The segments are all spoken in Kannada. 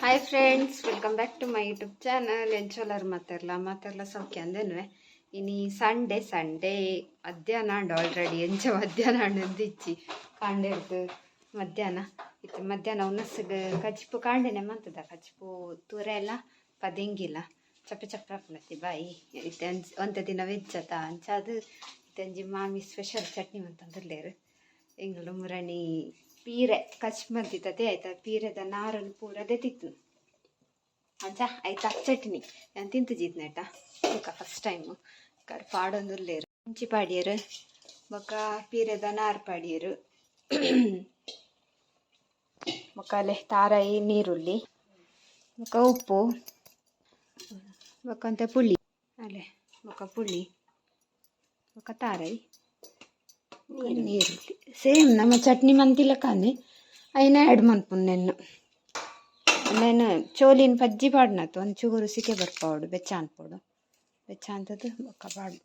Hi friends welcome back to my YouTube channel ಎಂಚೋಲರ್ ಮಾತಾಡಲ್ಲ ಮಾತಾಡಲ್ಲ ಸೌಖ್ಯ ಅಂದೇನುವೆ ಇನಿ ಸಂಡೇ ಸಂಡೇ ಮಧ್ಯಾಹ್ನ ಅಂಡ್ ಆಲ್ರೆಡಿ ಎಂಚ ಮಧ್ಯಾಹ್ನ ಹಣ್ಣು ಇಚ್ಚಿ ಕಾಂಡೆಡ್ದು ಮಧ್ಯಾಹ್ನ ಇತ್ತು ಮಧ್ಯಾಹ್ನ ಉನ್ನಸ್ಗ ಕಚ್ಪು ಕಾಂಡೆನೆ ಮಂತದ ಕಚ್ಪು ತೂರ ಎಲ್ಲ ಪದಿಂಗಿಲ್ಲ ಚಪ್ಪ ಚಪ್ಪ ಹಾಕ್ಲತ್ತಿ ಬಾಯಿ ಇತ್ತೆ ಅಂಜ್ ಒಂದು ದಿನ ವೆಜ್ಜತ ಅಂಚಾದು ಇತ್ತಂಜಿ ಮಾಮಿ ಸ್ಪೆಷಲ್ ಚಟ್ನಿ ಮಂತಂದಿರ್ಲೇರು ಎಂಗಳು ಮುರಣಿ ಪೀರೆ, ಕಚ್ ತತೆ ಆಯ್ತಾ? ಪೀರೆದ ನಾರನ್ನು ಪೂರ ದೆತಿತ್ತು ಅಂಚ, ಆಯ್ತಾ? ಚಟ್ನಿ. ನಾನು ತಿಂತಿದ್ದ ಆಯ್ತಾ? ಫಸ್ಟ್ ಟೈಮು ಕರ್ ಪಾಡೊಂದುಲ್ಲೇರು ಮುಂಚಿ ಪಾಡಿಯರು. ಬೊಕ ಪೀರೆದ ನಾರ್ ಪಾಡಿಯರು. ಬೊಕಲೆ ತಾರಾಯಿ ನೀರುಳ್ಳಿ. ಬೊಕ ಉಪ್ಪು. ಬೊಕಂತೆ ಪುಳಿ ಅಲೆ ಬೊಕ ಪುಳಿ ಬೊಕ ತಾರಾಯಿ. ನೀರು. ಸೇಮ್ ನಮ್ಮ ಚಟ್ನಿ ಮಂತಿಲ್ಲ ಕಾನೆ అయినా యాడ్ మనుపును నిన్ను నేను చోలిని పజ్జి పాడినట్టు అంచుగు రుసికే ಬರ್ಪೌಡು ಬೆಚ್ಚ ಅನ್ಪೋಡು ಬೆಚ್ಚ ಅಂತದ್ದು ಕಬಾಡು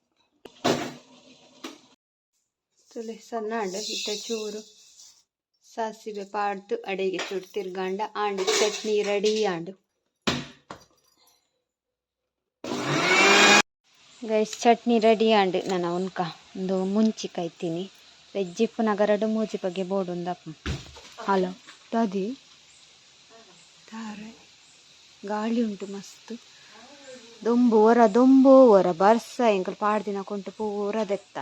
ತುಳಿ ಸಣ್ಣ ಅಂಡ ಇತ್ತ ಚೂರು. ಸಾಸಿವೆ ಪಾಡ್ದು, ಅಡಿಗೆ ಚೂರು ತಿರ್ಗಾಂಡ, ಆಂಡು ಚಟ್ನಿ ರೆಡಿ ಆಂಡು. ಗೈಸ್, ಚಟ್ನಿ ರೆಡಿ ಆಂಡು ನನ್ನ ಉನ್ಕ. ಒಂದು ಮುಂಚಿ ಕಾಯ್ತೀನಿ ವೆಜ್ಜಿಪ್ಪು ನಗರಡು ಮೂಜಿ ಬಗ್ಗೆ ಬೋರ್ಡ್ ಒಂದಪ್ಪ. ಹಲೋ ದಾದಿ ತಾರೆ. ಗಾಳಿ ಉಂಟು ಮಸ್ತ್. ದೊಂಬು ಒರ ದೊಂಬು ಒರ ಬರ್ಸ, ಎಂಕಲ್ ಪಾಡ್ದಿನ ಕೊಂಟು ಪೂರ ದೆತ್ತ.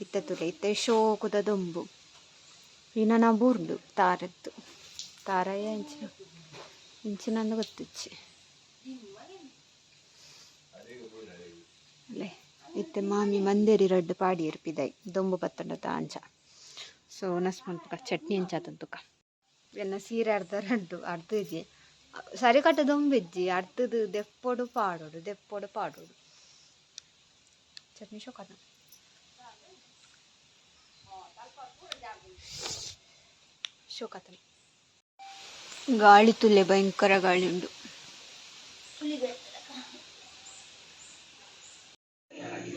ಇತ್ತ ತುಲೆ ಇತ್ತ ಶೋಕುದ ದೊಂಬು. ಇನ್ನ ನಾ ಬೂರ್ಡು ತಾರದ್ದು. ತಾರಯ್ಯ ಇಂಚಿನ ಇಂಚಿನಂದು ಗೊತ್ತಿಚ್ಚಿ. ಅಲ್ಲೇ ಇತ್ತೆ ಮಾಮಿ ಮಂದೇರಿ ರಡ್ಡ್ ಪಾಡಿ ಇರ್ಪಿದೈ. ದೊಂಬು ಪತ್ತಂಡ ಅಂಚ ಸೊ ನಸ್ಮಂತುಕ ಚಟ್ನಿ ಅಂಚಾತಂತುಕ ಎನ್ನ ಸೀರೆ ಅರ್ಧ ರಡ್ಡು, ಅರ್ಧ ಇಜ್ಜಿ. ಸರಿ ಕಟ್ಟ ದೊಂಬಿಜ್ಜಿ ಅರ್ಧದು ದೆಪ್ಪೊಡು ಪಾಡೋಡು ದೆಪ್ಪೊಡು ಪಾಡೋಡು. ಚಟ್ನಿ ಶೋಕ ಶೋಕತನ. ಗಾಳಿ ತುಲೆ ಭಯಂಕರ ಗಾಳಿ ಉಂಡು.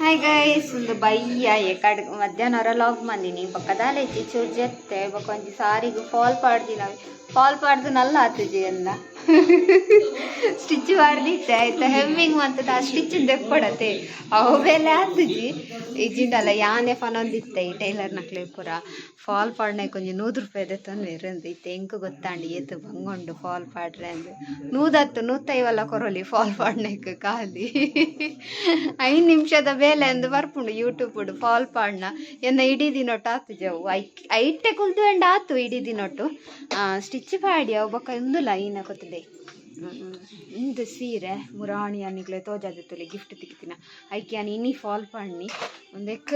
ಹಾಯ್ ಗೈಸ್ ಒಂದು ಬಯ್ಯ ಎಕಡ್ ಮಧ್ಯಾಹ್ನ ಲಾಗ್ ಬಂದಿನಿ. ಪಕ್ಕದಲ್ಲಿ ಇಜ್ಜಿ ಚೂರು ಜೆತ್ತೆ ಒಂದು ಸಾರಿಗು ಫಾಲ್ ಪಾಡ್ದಿನ ಫಾಲ್ ಪಾಡ್ದು ನಲ್ಲ ಆತುಜಿ ಎಲ್ಲ. ಸ್ಟಿಚ್ ಪಾಡ್ದಿತ್ತೆ ಆಯ್ತಾ? ಹೆಮ್ಮಿಂಗ್ ಮಂತದ ಆ ಸ್ಟಿಚ್ ದೆಪ್ಪಡತ್ತೆ ಅವೆಲ್ಲ ಆತುಜಿ ಇಜ್ಜಿಂಡಲ್ಲ ಯಾನೆ ಫನೊಂದಿತ್ತೆ ಈ ಟೈಲರ್ ನಕ್ಲೆ ಪೂರ. ಫಾಲ್ ಪಾಡ್ನೆ ಕೊಂಚ ನೂರು ರೂಪಾಯಿ ತಂದು ಇರಂದು. ಇತ್ತೆ ಗೊತ್ತಾಂಡಿ. ಏತು ಬಂಗೊಂಡು ಫಾಲ್ ಪಾಡ್ರೆ ಅಂದ್ರೆ ನೂದತ್ತು ನೂತೈವಲ್ಲ ಕೊರೋಲಿ ಫಾಲ್ ಪಾಡ್ನೆಕ್ ಖಾಲಿ. ಐದು ನಿಮಿಷದ ಬೇಲೆ ಅಂದು ಬರ್ಪುಂಡು ಯೂಟ್ಯೂಬ್ ಫಾಲ್ ಪಾಡ್ನ. ಎನ್ನ ಇಡೀ ದಿನೊಟ್ಟು ಆತು ಜವು ಐಟೆ ಕುಲ್ದು ಎಂಡ ಆತು ಇಡೀ ದಿನೊಟ್ಟು. ಸ್ಟಿಚ್ ಪಾಡಿ ಅವು ಬೊಕ್ಕ ಇಂದು ಲೈನ್ ಕೊತ್ತದೆ. ಇಂದು ಸೀರೆ, ಮುರಾಣಿ ಅನ್ನಿಗ್ಲೆ ತೋಜಾದಿತ್ತುಲೆ ಗಿಫ್ಟ್ ತಿಕ್ಕಿನ ಐಕೆ ಅನ್ ಇನಿ ಫಾಲ್ ಪಾಡ್ನಿ. ಒಂದೆಕ್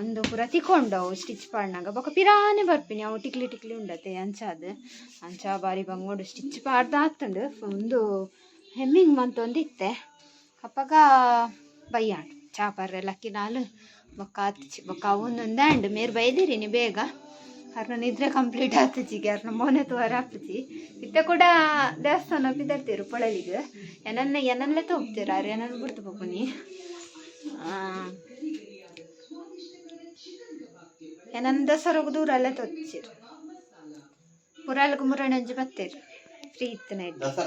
ಒಂದು ಪೂರ ತಿಕೊಂಡವು ಸ್ಟಿಚ್ ಪಾಡ್ನಾಗ. ಬೊಕ ಪಿರಾನೆ ಬರ್ಪಿನಿ. ಅವು ಟಿಕ್ಲಿ ಟಿಕ್ಲಿ ಉಂಡತೆ, ಅಂಚಾದ್. ಅಂಚ ಬಾರಿ ಬಂಗೋಡು ಸ್ಟಿಚ್ ಪಾಡ್ದ ಆತಂಡು ಒಂದು ಹೆಮ್ಮಿಂಗ್ ಮಂತ್ ಒಂದಿತ್ತೆ ಅಪ್ಪಗ ಬಯ್ಯಾಡು ಚಾಪರ್ರೆ ಲಕ್ಕಿನಾಲು ಬೊಕ್ಕ ಆತಿಚಿ ಬೊಕ್ಕ ಅವೊಂದೊಂದು ಮೇರ್ ಬೈದಿರಿ ನೀ ಬೇಗ. ಅರ್ನ ನಿದ್ರೆ ಕಂಪ್ಲೀಟ್ ಆತುಜಿಗೆ ಅರ್ನ ಮೋನೆ ತೋರ ಹಾಕುಜಿ ಇತ್ತೆ ಕೂಡ ದೇವಸ್ಥಾನ ಬಿದ್ದರ್ತೀರು ಪೊಳಲಿಗೆ. ಏನನ್ನ ಏನಲ್ಲೇ ತೋಗ್ತೀರ ಅವ್ರು ಏನನ್ನ ಬಿಡ್ತು ಬಪ್ಪುನಿ ಏನನ್ನ ದಸರಾಗ ದೂರ ಅಲ್ಲೇ ತೊಚ್ಚಿರು ಪುರಾಲ್ಗು ಮುರಣಂಜಿ ಅಂಜಿ ಬತ್ತೇರು ಫ್ರೀ ಇತ್ತು ನೈಟ್ ಎಸ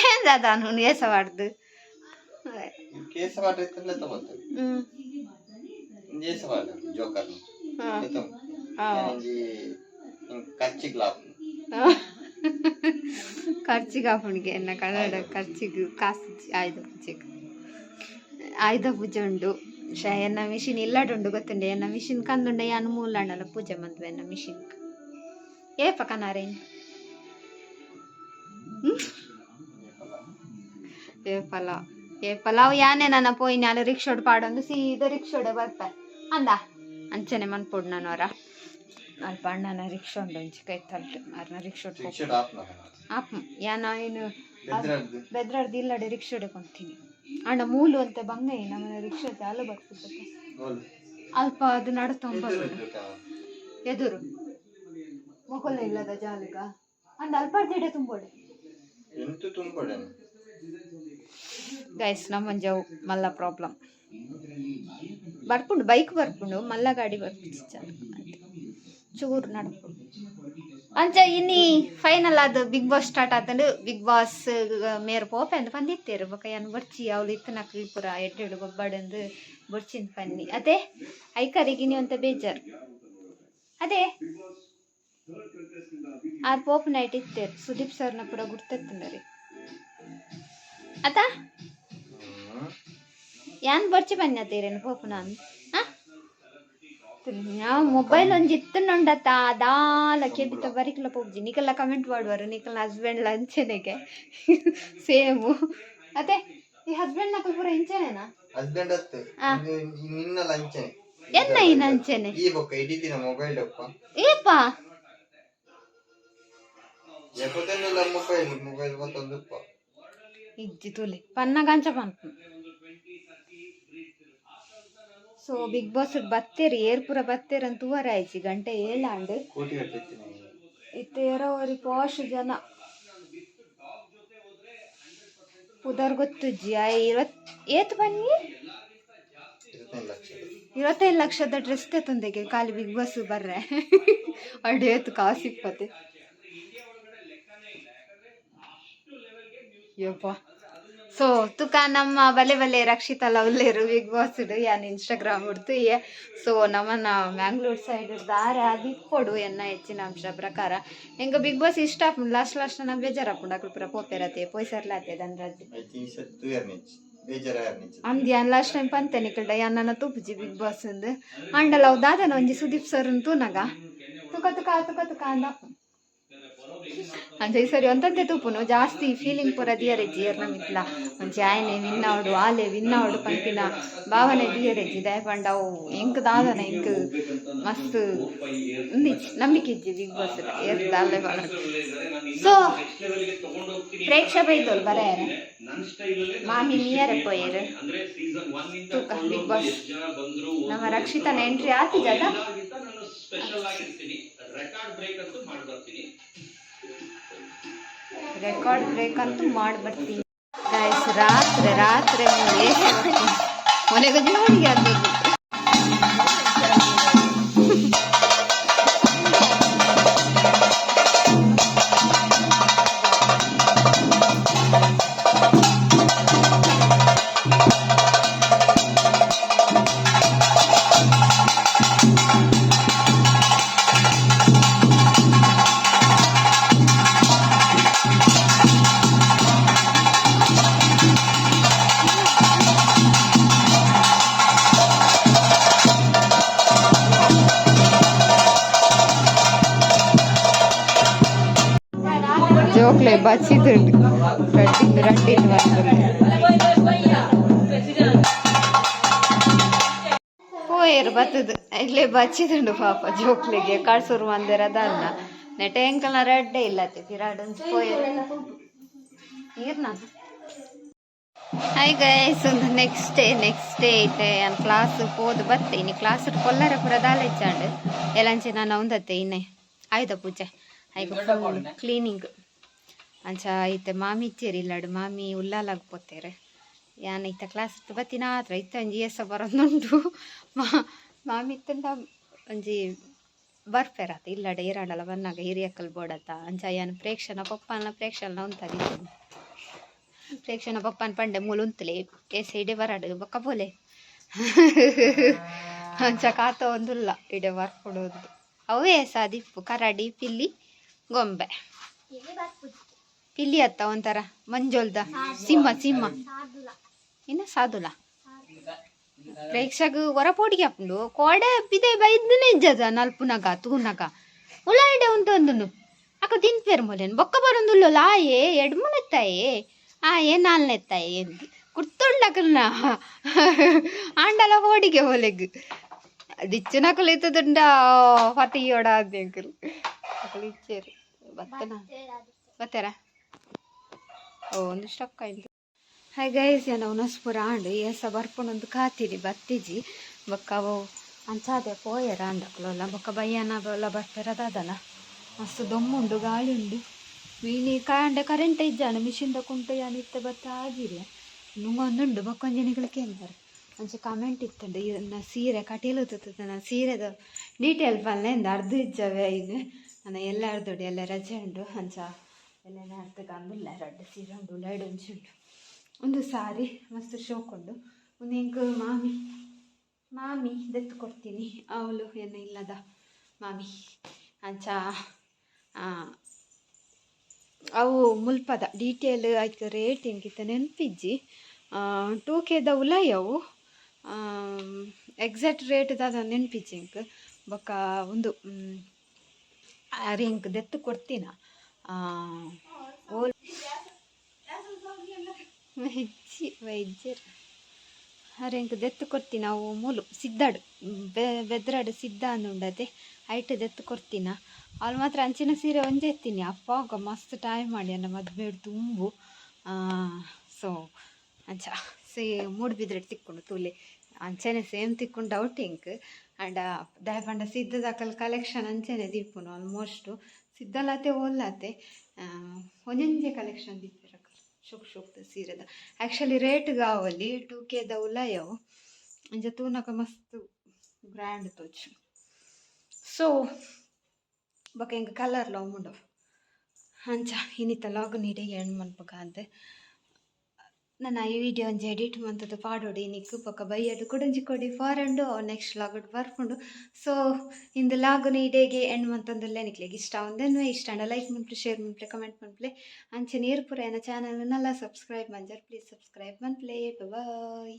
ಏನ್ ದಾದ ನಾನು ಏಸವಾಡ್ದು ಕೇಸ ಮಾಡ್ರಿ ಇತ್ತಲ್ಲ ತಗೋತ್ವೆ ಹ್ಮ್ ಇಂಜಿ ಏಸ ಮಾಡ್ರಿ ಜೋಕರ್ ಹಾ. ಎತ್ತಂ ಹಾ. ಇಂಜಿ ಕಚ್ಚಿ ಗ್ಲಾಪ್ ಖರ್ಚಿಗೆ ಹಾಪುಣಿಗೆ ಎನ್ನ ಕನ್ನಡ ಖರ್ಚಿಗೆ ಕಾಸು ಆಯ್ದ ಪೂಜೆಗೆ ಆಯ್ದ ಪೂಜೆ ಉಂಡು ಶ ಎನ್ನ ಮಿಷಿನ್ ಇಲ್ಲಡುಂಡು ಗೊತ್ತುಂಡೆ ಎನ್ನ ಮಿಷಿನ್ ಕಂದುಂಡೆ ಯಾನು ಮೂಲಣ್ಣಲ ಪೂಜೆ ಮಂದ್ವೆ ಎನ್ನ ಮಿಷಿನ್ ಏಪ ಕನಾರೇನು ಏ ಫಲ ಏ ಪಲಾವ್ ಯಾನೆ ನನ್ನ ಪೋಯಿನ ಅಲ್ಲಿ ರಿಕ್ಷೋಡ್ ಪಾಡೊಂದು ಸೀದಾ ರಿಕ್ಷೋಡೆ ಬರ್ತಾರೆ ಅಂದ. ಅಂಚನೆ ಮನ್ಪುಡ್ ನಾನು ಅವರ. ಅಲ್ಪ ಅಣ್ಣನ ರಿಕ್ಷಾ ಉಂಡು ಒಂಚಿ ಕೈ ತಲ್ಟು ಅರ್ನ ರಿಕ್ಷೋಡ್ ರಿಕ್ಷಾಡ್ ಆಪ್ ಯಾನ ಏನು ಬೆದ್ರಡ್ದು ಇಲ್ಲಡೆ ರಿಕ್ಷೋಡೆ ಕೊಂತೀನಿ. ಅಣ್ಣ ಮೂಲು ಅಂತ ಬಂಗ ನಮ್ಮನೆ ರಿಕ್ಷಾ ಬರ್ತದೆ ಗೋಲ್ ಅಲ್ಪ ಅದು ನಡ್ತೊಂಬರು ಎದುರು ಮೊಕೊಲ ಇಲ್ಲದ ಜಾಲಿಗ. ಅಂದ ಅಲ್ಪ ಜಡೆ ತುಂಬೋಡೆ. ಎಂಟು ತುಂಬೋಡೆ ಗೈಸ್ ನಮ್ಮಂಜವು ಮಲ್ಲ ಪ್ರಾಬ್ಲಮ್ ಬರ್ಕೊಂಡು ಬೈಕ್ ಬರ್ಕೊಂಡು ಮಲ್ಲ ಗಾಡಿ ಬರ್ಕೊಂಡು ಚೂರು ನಡ್ಪುಂಡು ಅಂಚ, ಇನ್ನಿ ಫೈನಲ್ ಅದು ಬಿಗ್ ಬಾಸ್ ಸ್ಟಾರ್ಟ್ ಆತಂಡು ಬಿಗ್ ಬಾಸ್ ಮೇರ್ ಪೋಪೆ ಅಂತ ಬಂದಿತ್ತೇರು ಬಕ ಏನು ಬರ್ಚಿ ಅವ್ಲು ಇತ್ತು ನಕ್ಲಿ ಪುರ ಎಡ್ಡೆಡು ಗೊಬ್ಬಡಂದು ಬರ್ಚಿನ್ ಪನ್ನಿ. ಅದೇ, ಐಕರಿಗೆ ನೀವು ಅಂತ ಬೇಜಾರು. ಅದೇ ಆ ಪೋಪ್ ನೈಟ್ ಇತ್ತೇರು, ಸುದೀಪ್ ಸರ್ನ ಪುರ ಗುರ್ತತ್ತಂದರಿ ಅತ ಯಾನ್ ಬರ್ಚಿ ಬನ್ನತ್ತೇರೇನು ಪೋಪು ನಾನು? ನಾವು ಮೊಬೈಲ್ ಒಂಜಿ ಇತ್ತುಂಡತ್ತ ದಾಲ ಕೆಬಿತ ಬರಿಕಲ ಪೋಪ್ಜಿ. ನಿಕಲ್ಲ ಕಮೆಂಟ್ ಮಾಡುವರು ನಿಕಲ್ನ ಹಸ್ಬೆಂಡ್ ಲಂಚನೆಗೆ ಸೇಮು. ಅದೇ ಈ ಹಸ್ಬೆಂಡ್ ನಕಲ್ ಪೂರ ಇಂಚನೇನಾ? ಹಸ್ಬೆಂಡ್ ಅತ್ತೆ. ನಿನ್ನ ಲಂಚನೆ ಎನ್ನ ಈ ನಂಚನೆ ಈ ಬೊಕ್ಕ ಇಡೀ ದಿನ ಮೊಬೈಲ್ ಒಪ್ಪ ಏಪ ಎಪ್ಪತ್ತೊಂದು ಮೊಬೈಲ್ ಮೊಬೈಲ್ ಮತ್ತೊಂದು ಉಪ್ಪ ಇಜ್ಜಿ ತುಲಿ. ಪನ್ನ ಗಂಚ ಪಂಪ ಸೊ ಬಿಗ್ ಬಾಸ್ ಬತ್ತೇರಿ ಏರ್ಪುರ ಬತ್ತೇರಿ ಅಂತ ತೂವರ ಆಯ್ಚಿ ಗಂಟೆ ಏಳಾಂಡ್ ಇತ್ತೇರ ಅವರಿ ಪಾಶ್ ಜನ. ಪುದರ್ ಗೊತ್ತುಜ್ಜಿ ಆ ಇರವತ್ ಏತ್ ಬನ್ನಿ? ಇರವತ್ತೈದು ಲಕ್ಷದ ಡ್ರೆಸ್ ತಂದೆಗೆ ಖಾಲಿ ಬಿಗ್ ಬಾಸ್ ಬರ್ರೆ. ಅಡೇತು ಕಾಸಿಪ್ಪತ್ತೆ ಯಪ್ಪ ಸೊ ತುಕ ನಮ್ಮ ಬಲೆ ಬಲೆ ರಕ್ಷಿತ ಲವ್ಲೇರು ಬಿಗ್ ಬಾಸ್ ಯಾನ್ ಇನ್ಸ್ಟಾಗ್ರಾಮ್ ಉಡ್ತು ಏ. ಸೊ ನಮ್ಮನ್ನ ಮ್ಯಾಂಗ್ಳೂರ್ ಸೈಡ್ ದಾರ ಅದು ಕೊಡು ಎನ್ನ ಹೆಚ್ಚಿನ ಅಂಶ ಪ್ರಕಾರ. ಹೆಂಗ ಬಿಗ್ ಬಾಸ್ ಇಷ್ಟ ಲಾಸ್ಟ್ ಲಾಸ್ಟ್ ನಾ ಬೇಜಾರಾಪುಂಡು ಅಕ್ಳು ಪುರ ಪೋಪೆರತೆ ಪೊಯ್ಸರ್ಲಾತೆ ಬೇಜಾರ ಯಾರ್ನಿಚ್ ಅಂದ್ ಯಾನ್ ಲಾಸ್ಟ್ ಟೈಮ್ ಪಂತೆ ನಿಕಲ್ಡ ಯಾನ್ನ ತುಪ್ಜಿ ಬಿಗ್ ಬಾಸ್ ಅಂದ್ ಅಂಡಲ ಅವ್ ದಾದನ ಒಂಜಿ ಸುದೀಪ್ ಸರ್ ತೂನಗ ತುಕ ತುಕ ತುಕ ತುಕ ಅಂದ. ಅಂಚ ಈ ಸರಿ ಒಂತಂತೆ ತೂಪುನು ಜಾಸ್ತಿ ಫೀಲಿಂಗ್ ಪೂರ ದಿಯರೆ ಜಿಯರ್ ಮಿತ್ಲ ಒಂಚೆ ಆಯ್ನೆ ವಿನ್ನಾವ್ಡು ಆಲೆ ವಿನ್ನವಡು ಪಂಪಿನ ಭಾವನೆ ದಿಯರೆಜ್ಜಿ ದಯಪಂಡ ಅವು ಎಂಕ್ ದಾದನ ಎಂಕ್ ಮಸ್ತ್ ಉಂದಿಜ್ಜಿ ನಂಬಿಕೆ ಇಜ್ಜಿ ಬಿಗ್ ಬಾಸ್ ಬಾಳ ಸೊ ಪ್ರೇಕ್ಷ ಬೈದೋಲ್ ಬರೆಯರೆ ಮಾಮಿ ನಿಯರ್ ಪೋಯರ್. ತೂಕ ಬಿಗ್ ಬಾಸ್. ನಮ್ಮ ರಕ್ಷಿತನ ಎಂಟ್ರಿ ಆತಿ ಜದ ರೆಕಾರ್ಡ್ ಬ್ರೇಕ್ ಅಂತೂ ಮಾಡಿ ಬರ್ತೀನಿ ಗೈಸ್ ರಾತ್ರಿ ರಾತ್ರಿ ಮನೆಗೆ ನೋಡಿ ಅದು ಇಲ್ಲೇ ಬಚ್ಚಿದ್ರು ರಟ್ಟಿಂದು ಬತ್ತದು. ಇಲ್ಲೇ ಬಚ್ಚಿದುಂಡು ಪಾಪ, ಜೋಕ್ಲಿಗೆ. ಕಳ್ಸೂರು ಬಂದಿರ ಅದನ್ನ ನೆಟೆ ಎಂಕಲ್ನ ರಡ್ಡೆ ಇಲ್ಲ ಪಿರಾಡೊಂದು ಪೋಯರು. ನೀರ್ನ ಹಾಯ್ ಗೈಸ್ ಒಂದು ನೆಕ್ಸ್ಟ್ ಡೇ ನೆಕ್ಸ್ಟ್ ಡೇ ಐತೆ. ನಾನು ಕ್ಲಾಸ್ ಹೋದ್ ಇನ್ನು ಕ್ಲಾಸ್ ಕೊಲ್ಲರ ಪುರ ದಾಲ ದಾಲೆಚ್ಚಾಂಡು ಎಲ್ಲಂಚೆ ನಾನು ಒಂದತ್ತೆ, ಇನ್ನೇ. ಆಯ್ತಾ ಪೂಜೆ? ಆಯ್ತು ಕ್ಲೀನಿಂಗ್ ಅಂಚ ಐತೆ ಮಾಮಿ ಇತ್ತೆರ್ ಇಲ್ಲಡ್, ಮಾಮಿ ಉಲ್ಲಾಲಾಗ್ಪೋತೇರೆ ಯಾನ್ ಐತ ಕ್ಲಾಸ್ ಬತ್ತಿನ ಆತ್ರ ಇತ್ತ ಒಂಜಿ ಎಸ ಬರೋದುಂಟು. ಮಾ, ಮಾಮಿ ಇತ್ತಂಡ ಒಂಜಿ ಬರ್ಪೆರಾತ, ಇಲ್ಲಡ ಏರಾಡಲ್ಲ ಬನ್ನಾಗ ಹಿರಿಯಕ್ಕಲ್ ಬೋಡತ್ತ ಅಂಚ ಯಾನ್ ಪ್ರೇಕ್ಷಣ ಪಪ್ಪನ ಪ್ರೇಕ್ಷಣ ಉಂತದಿ ಪ್ರೇಕ್ಷಣ ಪಪ್ಪನ ಪಂಡೆ ಮೂಲು ಉಂತಲೆ ಏಸ ಇಡೆ ಬರಾಡು, ಬೊಕ್ಕ ಬೋಲೆ ಅಂಚ ಕಾತ ಒಂದುಲ್ಲ, ಇಡೆ ಬರ್ಕೊಡೋದು. ಅವೇ ಸಾದಿಪ್ಪು ದಿಪ್ಪು ಕರಡಿ, ಪಿಲ್ಲಿ, ಗೊಂಬೆ. ಪಿಲ್ಲಿ ಅತ್ತ ಒಂಥರ ಮಂಜೋಲ್ದ. ಸಿಂಹ ಸಿಂಹ. ಇನ್ನ ಸಾಧುಲ. ಪ್ರೇಕ್ಷಕ ಹೊರಪೋಡಿಗೆ ಹಾಕೊಂಡು ಕೋಡೆ ಬಿದೆ ಬೈದನೆ ಇಜ್ಜದ ನಲ್ಪುನಗ ತೂನಗ ಉಳ್ಳಾಡೆ ಉಂಟು ಅಂದನು ಅಕ್ಕ ತಿನ್ಪೇರ್ ಮೊಲೇನು. ಬೊಕ್ಕ ಬರೊಂದುಲ್ಲ ಲಾಯೆ ಎಡ್ಮುನೆತ್ತಾಯೆ. ಆ ಏ ನಾಲ್ನೆತ್ತಾಯೇ ಎಂದು. ಆಂಡಲ ಹೋಡಿಗೆ ಹೊಲೆಗ್. ದಿಚ್ಚನ ಕುಳಿತದುಂಡ ಫತಿಯೋಡ ಅದೇ ಅಕಲ್. ಇಚ್ಚೇರು. ಬತ್ತನ? ಬತ್ತಾರ? ಒಂದು ಸ್ಟಕ್ ಆಯ್ತು. ಹಾಯ್ ಗೈಸ್ ನಾವು ನಸ್ಪುರ ಆಂಡು ಏಸ ಬರ್ಪುಣೊಂದು ಕಾತಿನಿ ಬತ್ತಿಜಿ ಬೊಕ್ಕ ಅವು ಅಂಚಾದೆ ಪೋಯರ ಅಂದಕ್ಲಲ್ಲ ಬೊಕ್ಕ ಬಯ್ಯನ ಎಲ್ಲ ಬರ್ತಿರೋದನ ಮಸ್ತ್ ದೊಮ್ಮುಂಡು ಗಾಳಿ ಉಂಡು. ಮೀನಿ ಕಾಂಡೆ ಕರೆಂಟ್ ಇಜ್ಜಾನ ಮಿಷಿನ್ ಕುಂಟು ಯಾನಿತ್ತ ಬತ್ತ ಆಗಿಲ್ಲ. ನುಂಗೊಂದುಂಡು ಬೊಕ್ಕೊಂಜನಿಗಳು ಕೇಳ್ತಾರೆ ಅಂಚೆ ಕಮೆಂಟ್ ಇತ್ತಂಡು ಇದನ್ನ ಸೀರೆ ಕಟೀಲು ತುತ್ತದ ಸೀರೆದ ಡೀಟೇಲ್ ಪಲ್ಲೆಂದು ಅರ್ಧ ಇಜ್ಜವೆ ಇದು ಎಲ್ಲ ಎಲ್ಲಾರ್ದೊಡಿ ಎಲ್ಲ ರಜೆ ಉಂಡು, ಅಂಚ. ಎಲ್ಲ ನಾಡ್ತಗ ಅಂದಿಲ್ಲ ರಡ್ಡು ಸೀರೆ ಉಂಡು ಲೈಡ್ ಒಂದು ಸಾರಿ ಮಸ್ತ್ ಶೋಕ್ ಉಂಡು. ಒಂದು ಹೆಂಗ್ ಮಾಮಿ ಮಾಮಿ ದತ್ತು ಕೊಡ್ತೀನಿ. ಅವಳು ಏನು ಇಲ್ಲದ ಮಾಮಿ. ಅಂಚ ಅವು ಮುಲ್ಪದ ಡೀಟೇಲ್ ಆಯ್ತು ರೇಟ್ ಹೆಂಗಿತ್ತ ನೆನಪಿಜ್ಜಿ. ಟೂ ಕೆದ ಅವು ಎಕ್ಸಾಕ್ಟ್ ರೇಟ್ ದಾದ ನೆನಪಿಜ್ಜಿ ಇಂಕ್ ಬೊಕ್ಕ ಒಂದು ರಿಂಕ್ ದೆತ್ತು ಕೊಡ್ತೀನ? ವೆಜ್ಜಿ ವೈದ್ಯರ್ ಅರೆಂಕ್ ದೆತ್ತು ಕೊಡ್ತೀನಿ? ಅವು ಮೂಲು, ಸಿದ್ದಾಡು. ಬೆ, ಬೆದ್ರಾಡು ಸಿದ್ಧ ಅಂದುಂಡದೆ ಐಟ್ ದೆತ್ತು ಕೊಡ್ತೀನ? ಅವ್ಳು ಮಾತ್ರ ಅಂಚಿನ ಸೀರೆ ಎತ್ತೀನಿ. ಅಪ್ಪ ಆಗ ಮಸ್ತ್ ಟೈಮ್ ಮಾಡಿ ಅನ್ನ ಮದುವೆ ತುಂಬು. ಸೊ ಅಂಚ, ಸೇ ಮೂಡ್ಬಿದ್ರೆ ತಿಕ್ಕೊಂಡು ತೂಲೆ. ಅಂಚೆನೆ ಸೇಮ್ ತಿಕ್ಕೊಂಡು ಡೌಟ್ ಇಂಕ್ ಆ್ಯಂಡ್ ದಯಪಂಡ ಸಿದ್ಧದಾಕಲ್ ಕಲೆಕ್ಷನ್ ಅಂಚೆನೆ ದೀಪುನು ಆಲ್ಮೋಸ್ಟು ಸಿದ್ಧಲಾತೆ ಓಲ್ಲಾತೆ ಒಂಜೊಂಜೆ ಕಲೆಕ್ಷನ್ ದಿಪ್ಪಿರಕ ಶುಕ್ ಶುಕ್ ಸೀರೆದ. ಆ್ಯಕ್ಚುಲಿ ರೇಟ್ ಕಾವಲ್ಲಿ ಟೂ ಕೆದ ಉಲಾಯವು ಅಂಚ ತೂನಕ ಮಸ್ತ್ ಗ್ರ್ಯಾಂಡ್ ತೋಜು ಸೊ ಬೊಕ ಹಿಂಗೆ ಕಲರ್ ಲವ್ ಮುಂಡು ಅಂಚ ಇನ್ನಿತ ಲಾಗ್ ನೀಡಿ ಹೆಣ್ಣು ಮನ್ಪಕಾಂತೆ ನನ್ನ ಈ ವಿಡಿಯೋ ಒಂಜಿ ಎಡಿಟ್ ಮಂತದ್ದು ಪಾಡೋಡಿ ನಿಕ್ಕು ಪಕ್ಕ ಬೈಯಡು ಕುಡಂಜಿ ಕೊಡಿ ಫಾರಂಡು ನೆಕ್ಸ್ಟ್ ಲಾಗುಡ್ ಬರ್ಕೊಂಡು. ಸೊ ಇಂದು ಲಾಗು ನೀಡೇಗೆ ಎಂಡ್ ಮಂತಂದಲ್ಲೇ ನಿಕ್ಲಿಗೆ ಇಷ್ಟ. ಒಂದೇನು ಇಷ್ಟ, ಅಂಡ ಲೈಕ್ ಮನ್ಪ್ಲೆ ಶೇರ್ ಮನ್ಪ್ಲೆ ಕಮೆಂಟ್ ಮಂತ್ಲಿ ಅಂಚೆ ನೀರು ಪುರ ಏನ ಚಾನಲ್ನೆಲ್ಲ ಸಬ್ಸ್ಕ್ರೈಬ್ ಮಂಜರ್ ಪ್ಲೀಸ್ ಸಬ್ಸ್ಕ್ರೈಬ್ ಮಂತ್ಲಿ ಬಾಯ್